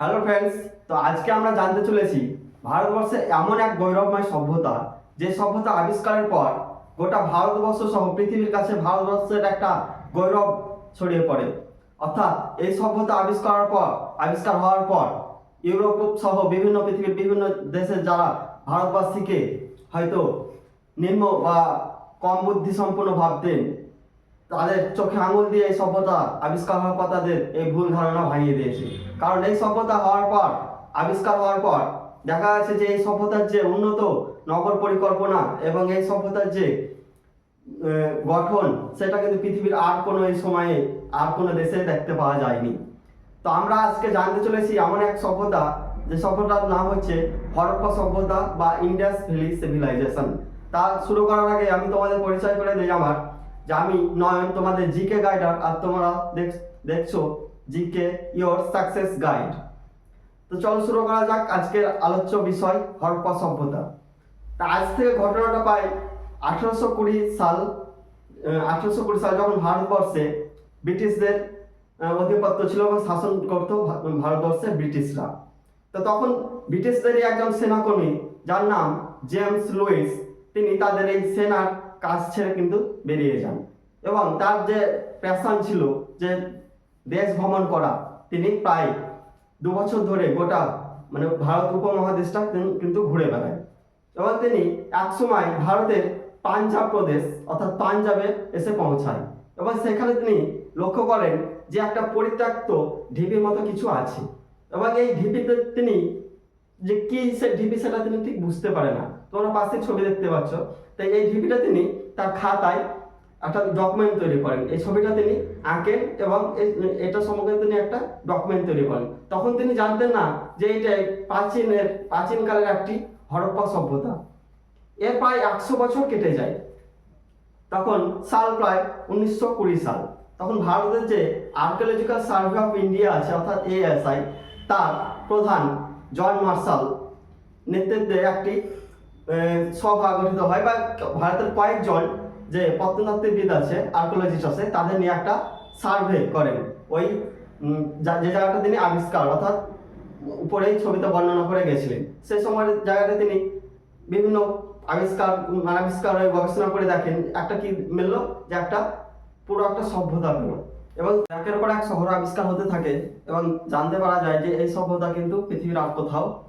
Hello friends তো আজকে আমরা জানতে চলেছি ভারতবর্ষে এমন এক গৌরবময় সভ্যতা, যে সভ্যতা আবিষ্কারের পর গোটা ভারতবর্ষ সহ পৃথিবীর কাছে ভারতবর্ষের একটা গৌরব ছড়িয়ে পড়ে। অর্থাৎ এই সভ্যতা আবিষ্কারের পর, আবিষ্কার হওয়ার পর ইউরোপ সহ বিভিন্ন পৃথিবীর বিভিন্ন দেশের যারা ভারতবাসীকে হয়তো নিম্ন বা কম বুদ্ধি সম্পন্ন ভাবতেন তাদের চোখে আঙুল দিয়ে এই সভ্যতা আবিষ্কার হওয়ার পর তাদের এই ভুল ধারণা ভাঙিয়ে দিয়েছে। কারণ এই সভ্যতা হওয়ার পর, আবিষ্কার হওয়ার পর দেখা যাচ্ছে যে এই সভ্যতার যে উন্নত নগর পরিকল্পনা এবং এই সভ্যতার যে গঠন, সেটা কিন্তু পৃথিবীর আর কোনো এই সময়ে আর কোনো দেশে দেখতে পাওয়া যায়নি। তো আমরা আজকে জানতে চলেছি এমন এক সভ্যতা, যে সভ্যতার নাম হচ্ছে হরপ্পা সভ্যতা বা ইন্ডাস ভ্যালি সিভিলাইজেশন। তা শুরু করার আগে আমি তোমাদের পরিচয় করে দিই আমার। যে আমি নয়ন তোমাদের জিকে গাইডার আর তোমরা দেখ- দেখছ জিকে ইয়োর সাকসেস গাইড তো চলো শুরু করা যাক আজকের আলোচ্য বিষয়, হরপ্পা সভ্যতা। তা আজ থেকে ঘটনাটা পাই আঠারোশো কুড়ি সাল আঠারোশো কুড়ি সাল যখন ভারতবর্ষে ব্রিটিশদের অধিপত্য ছিল এবং শাসন করত ভারতবর্ষে ব্রিটিশরা। তো তখন ব্রিটিশদেরই একজন সেনাকর্মী যার নাম জেমস লুইস তিনি তাদের এই সেনার কাজ ছেড়ে কিন্তু বেরিয়ে যান। এবং তার যে প্যাশন ছিল, যে দেশ ভ্রমণ করা, তিনি প্রায় দু বছর ধরে গোটা মানে ভারত উপমহাদেশটা কিন- কিন্তু ঘুরে বেড়ায়। এবং তিনি একসময় ভারতের পাঞ্জাব প্রদেশ, অর্থাৎ পাঞ্জাবে এসে পৌঁছায়। এবং সেখানে তিনি লক্ষ্য করেন যে একটা পরিত্যক্ত ঢিপির মতো কিছু আছে। এবং এই ঢিপিতে তিনি যে কি সে ঢিপি সেটা তিনি ঠিক বুঝতে পারে না। তোমরা পাশে ছবি দেখতে পাচ্ছ। তাই এই ঢিপিটা তিনি তার খাতায় একটা ডকুমেন্ট তৈরি করেন। এই ছবিটা তিনি আঁকেন এবং এটা সম্পর্কে তিনি একটা ডকুমেন্ট তৈরি করেন। তখন তিনি জানতেন না যে এটা প্রাচীনের, প্রাচীনকালের একটি হরপ্পা সভ্যতা। এর প্রায় একশো বছর কেটে যায়। তখন সাল প্রায় উনিশশো কুড়ি সাল। তখন ভারতের যে আর্কিওলজিক্যাল সার্ভে অফ ইন্ডিয়া আছে, অর্থাৎ এএসআই তার প্রধান জন মার্শাল নেতৃত্বে একটি সভা গঠিত হয় বা ভারতের কয়েকজন যে প্রত্নতাত্ত্বিকবিদ আছে আর্কিওলজিস্ট আছে, তাদের নিয়ে একটা সার্ভে করেন। ওই যা- জায়গাটা তিনি আবিষ্কার, অর্থাৎ উপরেই ছবিতে বর্ণনা করে গেছিলেন। সেই সময়ের জায়গাটা তিনি বিভিন্ন আবিষ্কার আবিষ্কার হয়ে গবেষণা করে দেখেন, একটা কি মিললো? যে একটা, পুরো একটা সভ্যতা পেল। এবং একের পর এক শহর আবিষ্কার হতে থাকে, এবং জানতে পারা যায় যে এই সভ্যতা কিন্তু পৃথিবীর আর কোথাও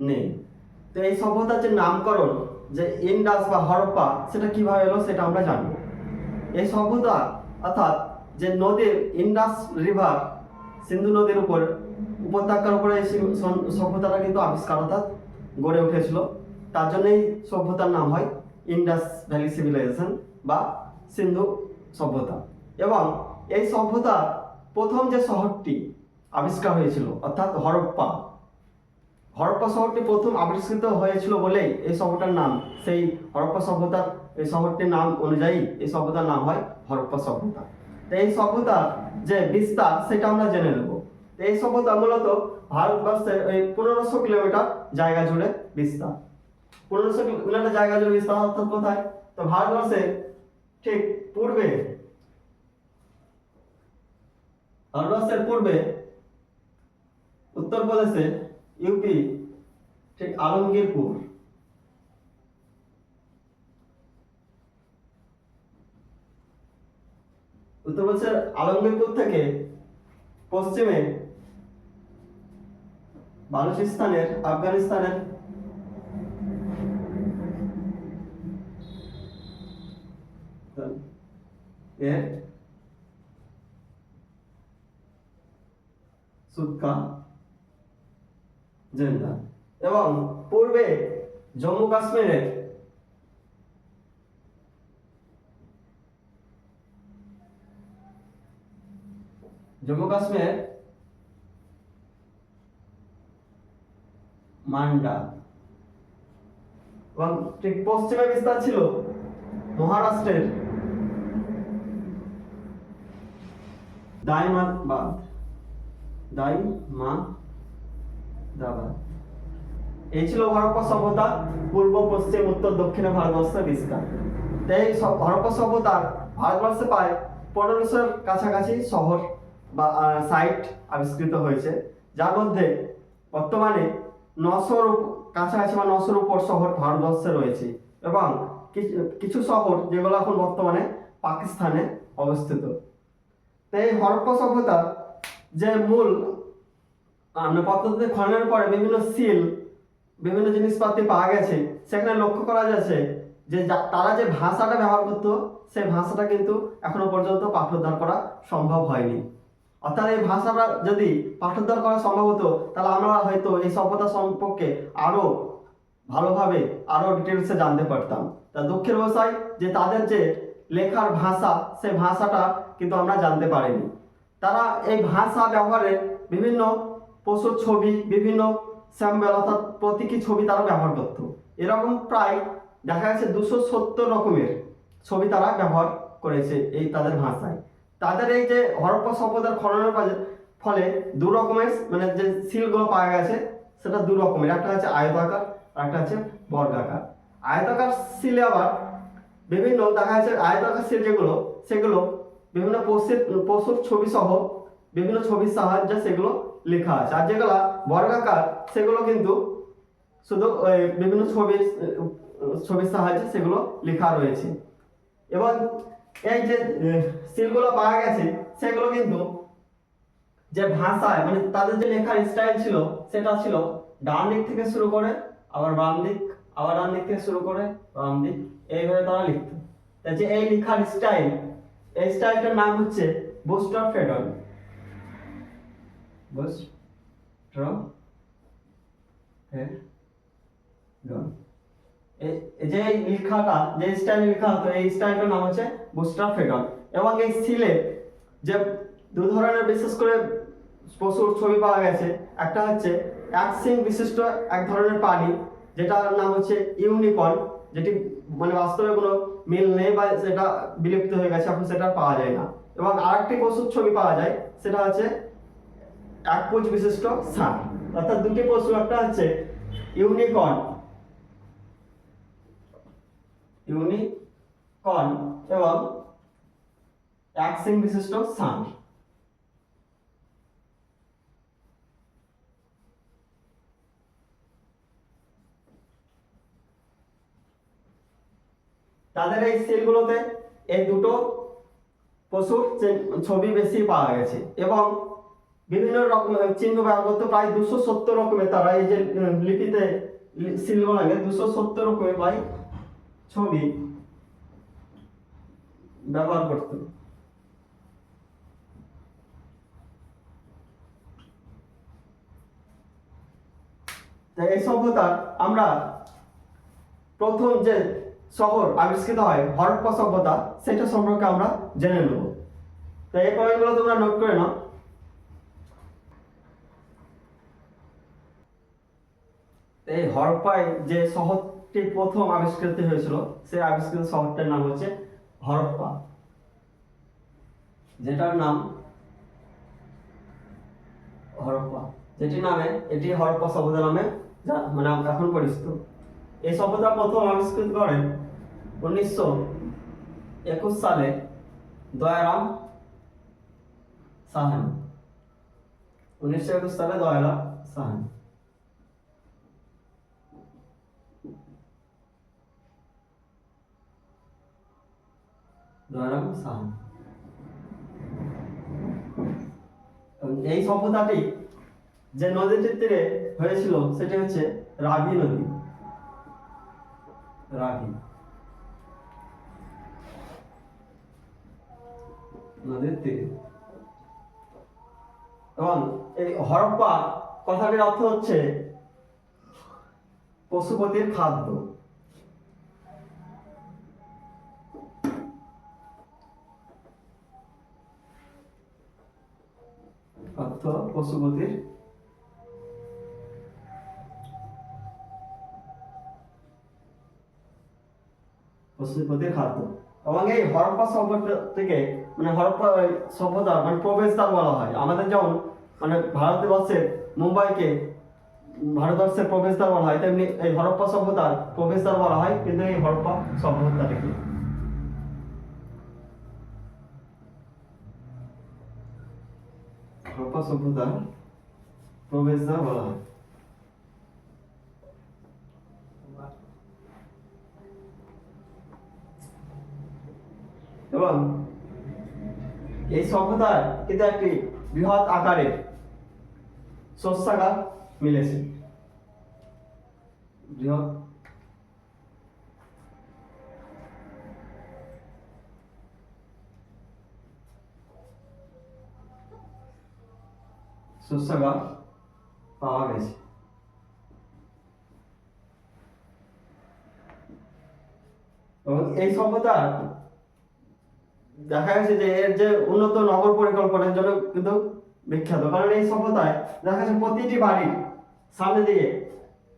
নেই। তো এই সভ্যতার যে নামকরণ, যে ইন্ডাস বা হরপ্পা, সেটা কীভাবে এলো সেটা আমরা জানব। এই সভ্যতা, অর্থাৎ যে নদীর ইন্ডাস রিভার সিন্ধু নদীর উপর, উপত্যকার উপরে এই সভ্যতাটা কিন্তু আবিষ্কার, অর্থাৎ গড়ে উঠেছিল। তার জন্য এই সভ্যতার নাম হয় ইন্ডাস ভ্যালি সিভিলাইজেশন বা সিন্ধু সভ্যতা। এবং এই সভ্যতার প্রথম যে শহরটি আবিষ্কার হয়েছিল, অর্থাৎ হরপ্পা হরপ্পা শহরটি প্রথম আবিষ্কৃত হয়েছিল বলেই এই শহরটার নাম। সেই হরপ্পা সভ্যতার এই শহরটির নাম অনুযায়ী এই সভ্যতার নাম হয় হরপ্পা সভ্যতা। তো এই সভ্যতার যে বিস্তার, সেটা আমরা জেনে নেব। এই সভ্যতা মূলত ভারতবর্ষের ওই পনেরোশো কিলোমিটার জায়গা জুড়ে বিস্তার। পনেরোশো কিলোমিটার জায়গা জুড়ে বিস্তার অর্থাৎ কোথায়? তো ভারতবর্ষের ঠিক পূর্বে, ভারতবর্ষের পূর্বে উত্তরপ্রদেশে ইউপি ঠিক আলমগীরপুর। উত্তরপ্রদেশের আলমগীরপুর থেকে পশ্চিমে বালুচিস্তানের আফগানিস্তানের এর সুৎকা জেন্দা এবং পূর্বে জম্মু কাশ্মীরের জম্মু কাশ্মীর মান্ডা এবং ঠিক পশ্চিমে বিস্তার ছিল মহারাষ্ট্রের দাইমাবাদ। দাইমা এই ছিল হরপ্পা সভ্যতা, পূর্ব, পশ্চিম, উত্তর, দক্ষিণে, ভারতবর্ষের বিস্তার। তো এই সব হরপ্পা সভ্যতার ভারতবর্ষে প্রায় পনেরোশোর কাছাকাছি শহর বা সাইট আবিষ্কৃত হয়েছে। যার মধ্যে বর্তমানে নশোর কাছাকাছি বা নশোর উপর শহর ভারতবর্ষে রয়েছে এবং কিছু- শহর যেগুলো এখন বর্তমানে পাকিস্তানে অবস্থিত। তো এই হরপ্পা সভ্যতা যে মূল আমরা পদ্ধতিতে খননের পরে বিভিন্ন সিল, বিভিন্ন জিনিসপাতি পাওয়া গেছে। সেখানে লক্ষ্য করা যাচ্ছে যে তারা যে ভাষাটা ব্যবহার করতো, সেই ভাষাটা কিন্তু এখনও পর্যন্ত পাঠোদ্ধার করা সম্ভব হয়নি। অর্থাৎ এই ভাষাটা যদি পাঠোদ্ধার করা সম্ভব হতো, তাহলে আমরা হয়তো এই সভ্যতা সম্পর্কে আরও ভালোভাবে, আরও ডিটেলসে জানতে পারতাম। তা দুঃখের বিষয় যে তাদের যে লেখার ভাষা, সেই ভাষাটা কিন্তু আমরা জানতে পারিনি। তারা এই ভাষা ব্যবহারে বিভিন্ন পশুর ছবি, বিভিন্ন স্যাম্বেল অর্থাৎ প্রতীকী ছবি তারা ব্যবহার করত। এরকম প্রায় দেখা গেছে দুশো সত্তর রকমের ছবি তারা ব্যবহার করেছে এই তাদের ভাষায়। তাদের এই যে হরপ্পা সভ্যতার খননের ফলে দু রকমের মানে যে সিলগুলো পাওয়া গেছে, সেটা দু রকমের। একটা হচ্ছে আয়তাকার আর একটা হচ্ছে বর্গাকার। আয়তাকার সিলে আবার বিভিন্ন, দেখা যাচ্ছে আয়তাকার সিল যেগুলো, সেগুলো বিভিন্ন পশুর পশুর ছবি সহ বিভিন্ন ছবির সাহায্যে সেগুলো লেখা আছে। আর যেগুলো বর্গাকার সেগুলো কিন্তু শুধু বিভিন্ন আহ, ছবির সাহায্যে সেগুলো লেখা রয়েছে। এবং এই যে সিলগুলো পাওয়া গেছে সেগুলো কিন্তু যে ভাষায় মানে তাদের যে লেখার স্টাইল ছিল সেটা ছিল ডান দিক থেকে শুরু করে আবার বাম দিক আবার ডান দিক থেকে শুরু করে বাম দিক এইভাবে তারা লিখতো। যে এই লেখার স্টাইল এই স্টাইলটার নাম হচ্ছে বুস্টার ফেডন ফেডন এই এই যে হতো এই নাম হচ্ছে এবং এই সিলে যে দু ধরনের বিশেষ করে পশুর ছবি পাওয়া গেছে, একটা হচ্ছে এক বিশিষ্ট এক ধরনের প্রাণী, যেটার নাম হচ্ছে ইউনিকর্ন, যেটি মানে বাস্তবে কোনো মিল নেই বা সেটা বিলুপ্ত হয়ে গেছে, এখন সেটা পাওয়া যায় না। এবং আরেকটি পশুর ছবি পাওয়া যায়, সেটা হচ্ছে এক পুঁজ বিশিষ্ট ষাঁড় অর্থাৎ দুটি পশু, একটা হচ্ছে ইউনিকর্ন। ইউনিকর্ন এবং এক সিং বিশিষ্ট ষাঁড় তাদের এই সেলগুলোতে এই দুটো পশুর ছবি বেশি পাওয়া গেছে এবং বিভিন্ন রকমের চিহ্ন ব্যবহার করতে প্রায় দুশো সত্তর রকমের তারা। এই যে লিপিতে লি- সিলগুলোকে দুশো সত্তর রকমের প্রায় ছবি ব্যবহার করতো। এই সভ্যতার আমরা প্রথম যে শহর আবিষ্কৃত হয়, হরপ্পা সভ্যতা, সেটা সম্পর্কে আমরা জেনে নেব। তো এই পয়েন্টগুলো তোমরা নোট করে নাও তো এই হরপ্পায় যে শহরটি প্রথম আবিষ্কৃত হয়েছিল, সেই আবিষ্কৃত শহরটার নাম হচ্ছে হরপ্পা। যেটার নাম হরপ্পা। যেটি নামে, এটি হরপ্পা সভ্যতা নামে যা- মানে এখন পরিচিত। এই সভ্যতা প্রথম আবিষ্কৃত করেন উনিশশো একুশ সালে দয়ারাম সাহানি। উনিশশো একুশ সালে দয়ারাম সাহানি। দয়ারাম এবং এই সভ্যতাটি যে নদীটির তীরে হয়েছিল, সেটি হচ্ছে রাভি নদী। রাভি নদীর তীরে। এবং এই হরপ্পা কথাটির অর্থ হচ্ছে পশুপতির খাদ্য। অর্থ পশুপতির পশুপতির খাদ্য। এবং এই হরপ্পা সভ্যতা থেকে মানে হরপ্পা সভ্যতা মানে প্রবেশদ্বার বলা হয়। আমাদের যেমন মানে ভারতবর্ষের মুম্বাইকে ভারতবর্ষের প্রবেশদ্বার বলা হয়, তেমনি এই হরপ্পা সভ্যতার প্রবেশদ্বার বলা হয়, কিন্তু এই হরপ্পা সভ্যতাটাকে। হরপ্পা সভ্যতার প্রবেশদ্বার বলা। হয় এবং এই সভ্যতার কিন্তু একটি বৃহৎ আকারের শস্যাগার মিলেছে। বৃহৎ শস্যাগার পাওয়া গেছে। এবং এই সভ্যতার দেখা গেছে যে এর যে উন্নত নগর পরিকল্পনার জন্য কিন্তু বিখ্যাত। কারণ এই সভ্যতায় দেখা যাচ্ছে প্রতিটি বাড়ির সামনে দিয়ে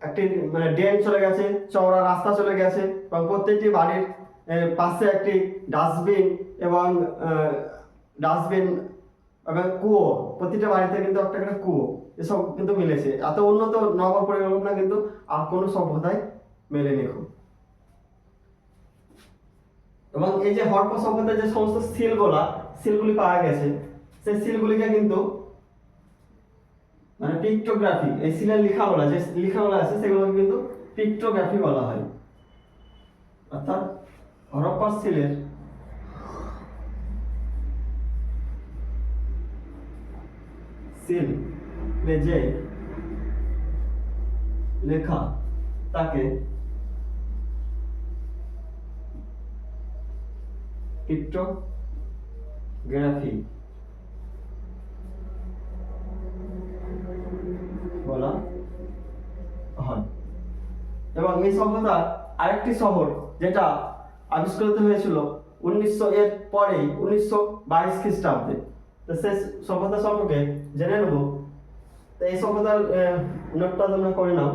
একটি মানে ড্রেন চলে গেছে, চওড়া রাস্তা চলে গেছে এবং প্রত্যেকটি বাড়ির পাশে একটি ডাস্টবিন এবং ডাস্টবিন এবং কুয়ো, প্রতিটা বাড়িতে কিন্তু একটা করে কুয়ো, এসব কিন্তু মিলেছে। এত উন্নত নগর পরিকল্পনা কিন্তু আর কোনো সভ্যতায় মেলেনি খুব এবং এই যে হরপ্প সভ্যতার যে সমস্ত সিলগুলা, সিলগুলি পাওয়া গেছে, সেই সিলগুলিকে কিন্তু মানে পিক্টোগ্রাফি এই সিলের লেখাগুলো, যে লেখাগুলো আছে, সেগুলোকে কিন্তু পিক্টোগ্রাফি বলা হয়। অর্থাৎ হরপ্পার সিলের সিল যে লেখা তাকে পিক্টোগ্রাফি বলা হয়। এবং এই সভ্যতার আরেকটি শহর যেটা আবিষ্কৃত হয়েছিল উনিশশো এর পরে উনিশশো বাইশ খ্রিস্টাব্দে। তো সেই সভ্যতা সম্পর্কে জেনে নেব। তো এই সভ্যতার নোটটা তোমরা করে নাও।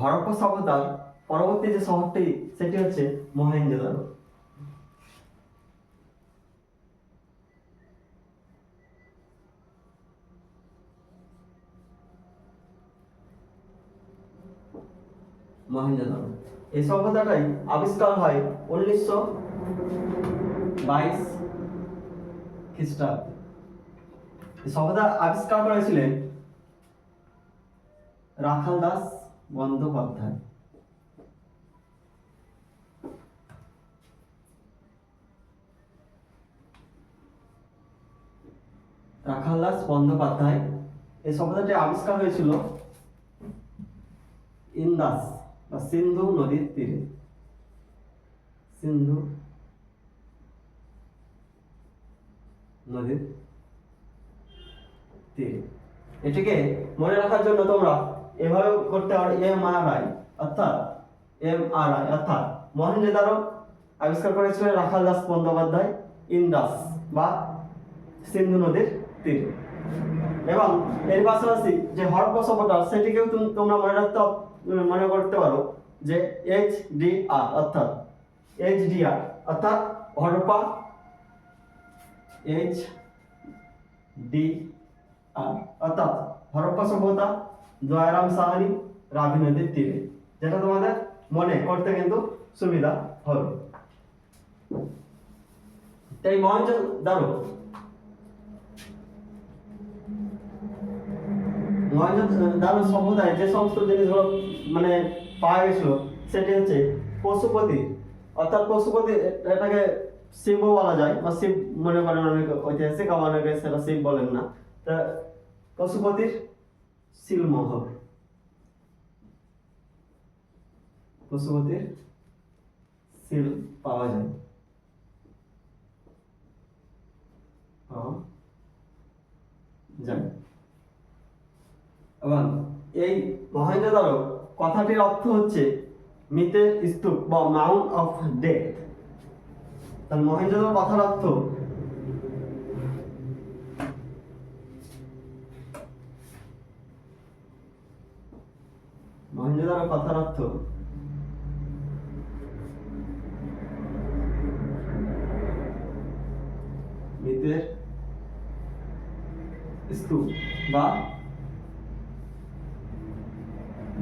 হরপ্পা সভ্যতার পরবর্তী যে শহরটি, সেটি হচ্ছে মহেঞ্জোদারো মহেঞ্জোদারো এই সভ্যতাটাই আবিষ্কার হয় উনিশশো বাইশ খ্রিস্টাব্দে। সভ্যতা আবিষ্কার করেছিলেন রাখাল দাস বন্দ্যোপাধ্যায়। রাখাল দাস বন্দ্যোপাধ্যায়, এই সভ্যতাটি আবিষ্কার হয়েছিল ইন্দাস বা সিন্ধু নদীর তীরে। সিন্ধু নদীর তীরে। এটিকে মনে রাখার জন্য তোমরা এভাবে করতে পারো, এম আর আই, অর্থাৎ এম আর আই, অর্থাৎ মহেঞ্জোদারো আবিষ্কার করেছিলেন রাখাল দাস বন্দ্যোপাধ্যায়, ইন্দাস বা সিন্ধু নদীর তীরে। এবং এর পাশাপাশি যে হরপ্পা সভ্যতা সেটিকেও তুমি- তোমরা মনে রাখতে মনে করতে পারো যে এইচ ডি আর অর্থাৎ এইচ ডি আর অর্থাৎ হরপ্পা এইচ ডি আর অর্থাৎ হরপ্পা সভ্যতা, জয়রাম সাহানি রাবি নদীর তীরে। যেটা তোমাদের মনে করতে কিন্তু সুবিধা হবে। এই মহেঞ্জোদারো মহেঞ্জোদারো সভ্যতায় যে সমস্ত জিনিসগুলো মানে পাওয়া গেছিল, সেটি হচ্ছে পশুপতি। অর্থাৎ পশুপতি এটাকে শিবও বলা যায়, বা শিব মনে করেন অনেক ঐতিহাসিক আবার অনেকে সেটা শিব বলেন না। তা পশুপতির শিলমহল পশুপতির সিল পাওয়া যায়। এবং এই মহেঞ্জোদারো কথাটির অর্থ হচ্ছে মৃতের স্তূপ বা মাউন্ট অফ ডেথ। তার মহেঞ্জোদারো কথার অর্থ? মহেঞ্জোদারো কথার অর্থ? মৃতের স্তূপ বা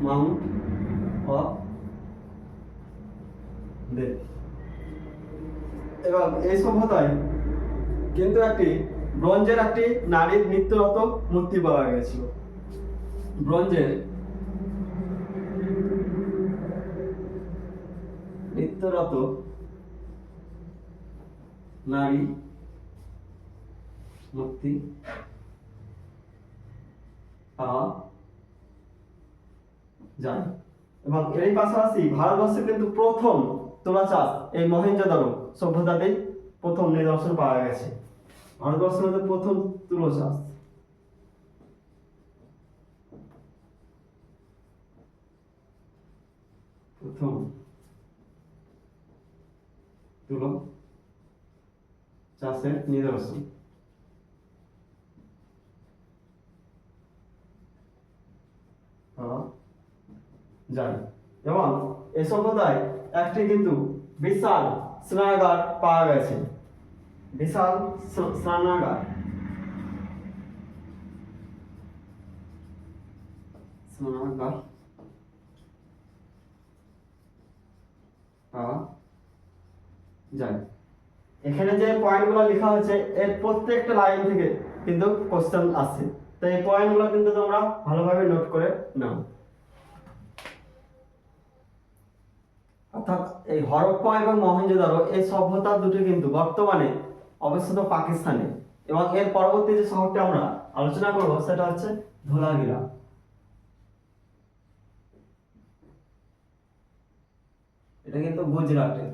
মাউন্ট অফ ডেথ এবং এই সভ্যতায় কিন্তু একটি ব্রঞ্জের একটি নারীর নৃত্যরত মূর্তি পাওয়া গেছিল। ব্রোঞ্জের নৃত্যরত নারী মূর্তি পাওয়া যায়। এবং এরই পাশাপাশি ভারতবর্ষে কিন্তু প্রথম তোলা চাষ এই মহেঞ্জোদারো সভ্যতাতেই প্রথম নিদর্শন পাওয়া গেছে। ভারতবর্ষের মধ্যে প্রথম তুলো চাষ প্রথম তুলো চাষের নিদর্শন। যায় এবং এই সভ্যতায় একটি কিন্তু বিশাল স্নানাগার পাওয়া গেছে। বিশাল স্নানাগার। স্নানাগার পাওয়া যায়। এখানে যে পয়েন্টগুলো লেখা হচ্ছে এর প্রত্যেকটা লাইন থেকে কিন্তু কোশ্চেন আসছে তো এই পয়েন্টগুলো কিন্তু তোমরা ভালোভাবে নোট করে নাও। অর্থাৎ এই হরপ্পা এবং মহেঞ্জোদারো এই সভ্যতা দুটি কিন্তু বর্তমানে অবস্থিত পাকিস্তানে। এবং এর পরবর্তী যে শহরটি আমরা আলোচনা করব, সেটা হচ্ছে ধোলাগিরা। এটা কিন্তু গুজরাটে।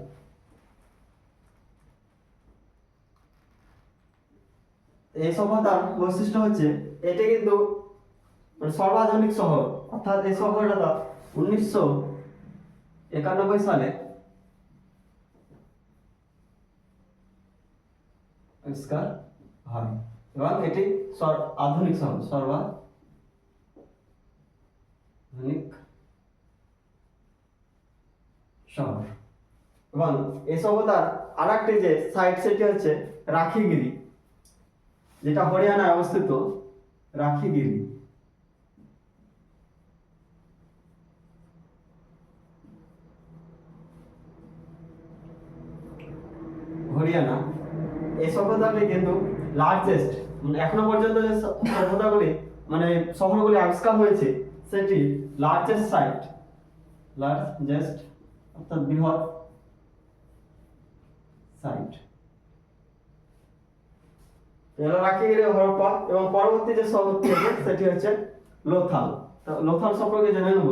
এই সভ্যতার বৈশিষ্ট্য হচ্ছে, এটি কিন্তু মানে সর্বাধুনিক শহর। অর্থাৎ এই শহরটা উনিশশো একানব্বই সালে আবিষ্কার হয়। এবং এটি আধুনিক শহর সর্বাধুনিক শহর। এবং এই সভ্যতার আর একটি যে সাইট সেটি হচ্ছে রাখিগিরি, যেটা হরিয়ানায় অবস্থিত রাখিগিরি। হরিয়ানা এই সভ্যতাটি কিন্তু লার্জেস্ট এখনও পর্যন্ত যে সভ্যতাগুলি মানে শহরগুলি আবিষ্কার হয়েছে, সেটি লার্জেস্ট সাইট লার্জেস্ট অর্থাৎ বৃহৎ সাইট রাখিগিরি হরপ্পা এবং পরবর্তী যে শহরটি সেটি হচ্ছে লোথাল। লোথাল সম্পর্কে জেনে নেব।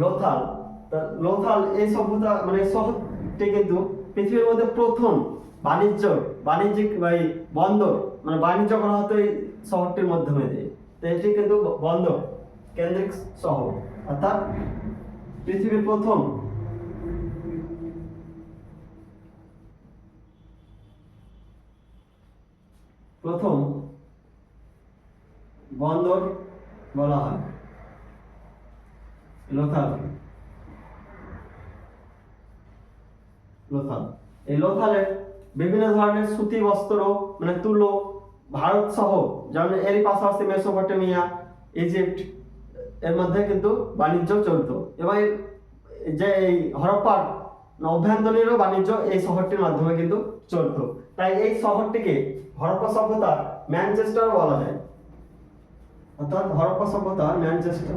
লোথাল। লোথাল এই সভ্যতা মানে শহরটি কিন্তু পৃথিবীর মধ্যে প্রথম বাণিজ্য, বাণিজ্যিক, এই বন্দর মানে বাণিজ্য করা হতো এই শহরটির মাধ্যমে। দিয়ে তো এটি কিন্তু বন্দর কেন্দ্রিক শহর। অর্থাৎ পৃথিবীর প্রথম প্রথম বন্দর বলা হয়। লোথাল লোথাল এই লোথালের বিভিন্ন ধরনের সুতি বস্ত্র মানে তুলো, ভারত সহ, যেমন এরই পাশাপাশি মেসোপটেমিয়া, ইজিপ্ট, এর মধ্যে কিন্তু বাণিজ্য চলতো। এবং এর যে এই হরপ্পার অভ্যন্তরীণও বাণিজ্য এই শহরটির মাধ্যমে কিন্তু চলতো। তাই এই শহরটিকে হরপ্পা সভ্যতার ম্যানচেস্টার বলা যায়। অর্থাৎ হরপ্পা সভ্যতার ম্যানচেস্টার।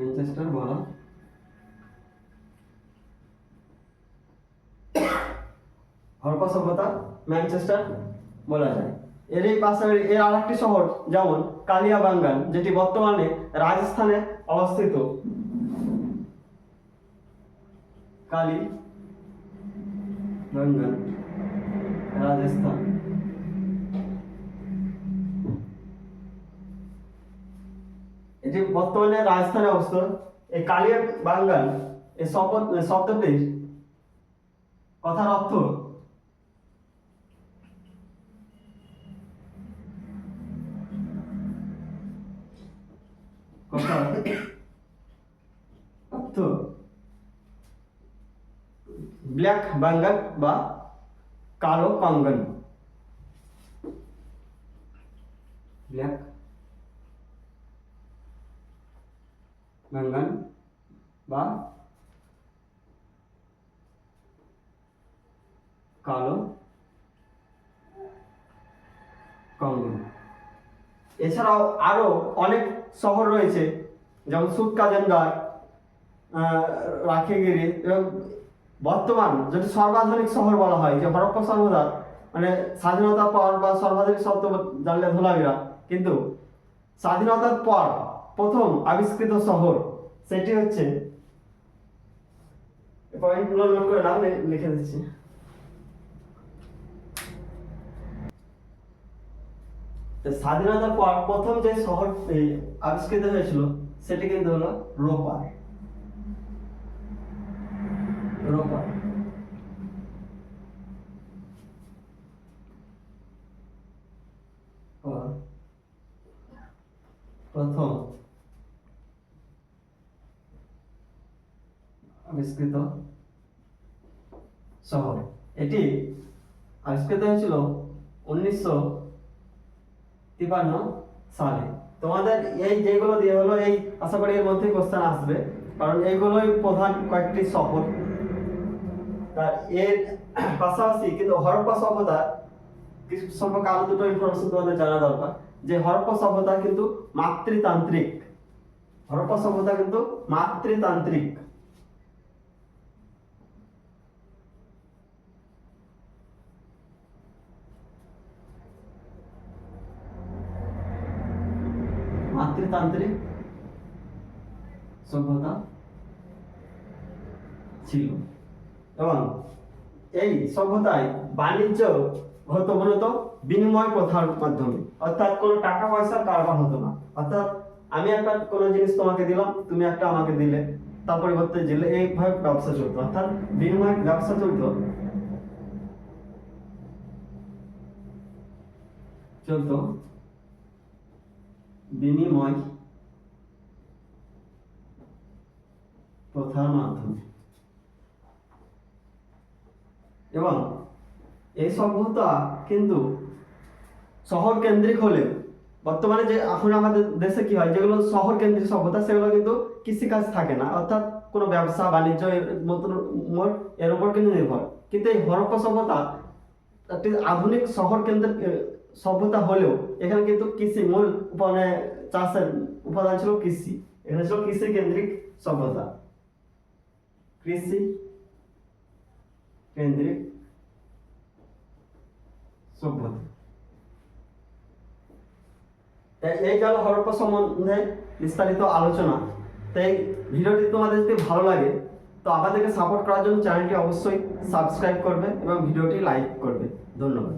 ম্যানচেস্টার বলা হরপ্পা সভ্যতা ম্যানচেস্টার বলা যায়। এর এই পাশে, এর আর একটি শহর, যেমন কালিয়াবাঙ্গান, যেটি বর্তমানে রাজস্থানে অবস্থিত। কালী বাঙ্গান রাজস্থান। এই যে বর্তমানে রাজস্থানে অবস্থিত, এই কালিয়া বাঙ্গাল এই শব্দ শব্দটির কথার অর্থ? অর্থ? ব্ল্যাক বাঙ্গাল বা কালো পাঙ্গাল ব্ল্যাক গাঙ্গান বা কালো কঙ্গন এছাড়াও আরও অনেক শহর রয়েছে, যেমন সুৎকাজনগর রাখেগিরি এবং বর্তমান যদি সর্বাধুনিক শহর বলা হয়, যে হরপ্পা সর্বদা মানে স্বাধীনতার পর বা সর্বাধুনিক শব্দ জানলে ধোলাবিরা, কিন্তু স্বাধীনতার পর প্রথম আবিষ্কৃত শহর, সেটি হচ্ছে পয়েন্টগুলো নোট করে নাম লিখে দিচ্ছি। স্বাধীনতার পর প্রথম যে শহর আবিষ্কৃত হয়েছিল, সেটি কিন্তু হলো রোপার। রোপার পর প্রথম। আবিষ্কৃত শহর। এটি আবিষ্কৃত হয়েছিল উনিশশো তিপান্ন সালে। তোমাদের এই যেগুলো দিয়ে হলো, এই আশা করি এর মধ্যে কোশ্চেন আসবে। কারণ এইগুলোই প্রধান কয়েকটি শহর। তার এর পাশাপাশি কিন্তু হরপ্পা সভ্যতা, কিছু সম্পর্কে আরও দুটো ইনফরমেশন তোমাদের জানা দরকার। যে হরপ্পা সভ্যতা কিন্তু মাতৃতান্ত্রিক। হরপ্পা সভ্যতা কিন্তু মাতৃতান্ত্রিক। মাতৃতান্ত্রিক সভ্যতা ছিল। এবং এই সভ্যতায় বাণিজ্য হতো মূলত বিনিময় প্রথার মাধ্যমে। অর্থাৎ কোনো টাকা পয়সার কারবার হতো না। অর্থাৎ আমি একটা কোনো জিনিস তোমাকে দিলাম, তুমি একটা আমাকে দিলে। তার পরিবর্তে দিলে এইভাবে ব্যবসা চলতো। অর্থাৎ বিনিময় ব্যবসা চলতো। চলতো। বিনিময় প্রথার মাধ্যমে। এবং এই সভ্যতা কিন্তু শহর কেন্দ্রিক হলেও বর্তমানে যে এখন আমাদের দেশে কি হয়, যেগুলো শহর কেন্দ্রিক সভ্যতা, সেগুলো কিন্তু কৃষিকাজ থাকে না। অর্থাৎ কোনো ব্যবসা, বাণিজ্য, এর মতন এর উপর কিন্তু নির্ভর। কিন্তু এই হরপ্পা সভ্যতা, একটি আধুনিক শহর কেন্দ্রিক সভ্যতা হলেও, এখানে কিন্তু কৃষি মূল উপাদানে, চাষের উপাদান ছিল কৃষি। এখানে ছিল কৃষি কেন্দ্রিক সভ্যতা। কৃষি কেন্দ্রিক সভ্যতা। তাই এই গেল হরপ্প সম্বন্ধে বিস্তারিত আলোচনা। তাই ভিডিওটি তোমাদের যদি ভালো লাগে, তো আমাদেরকে সাপোর্ট করার জন্য চ্যানেলটি অবশ্যই সাবস্ক্রাইব করবে এবং ভিডিওটি লাইক করবে। ধন্যবাদ।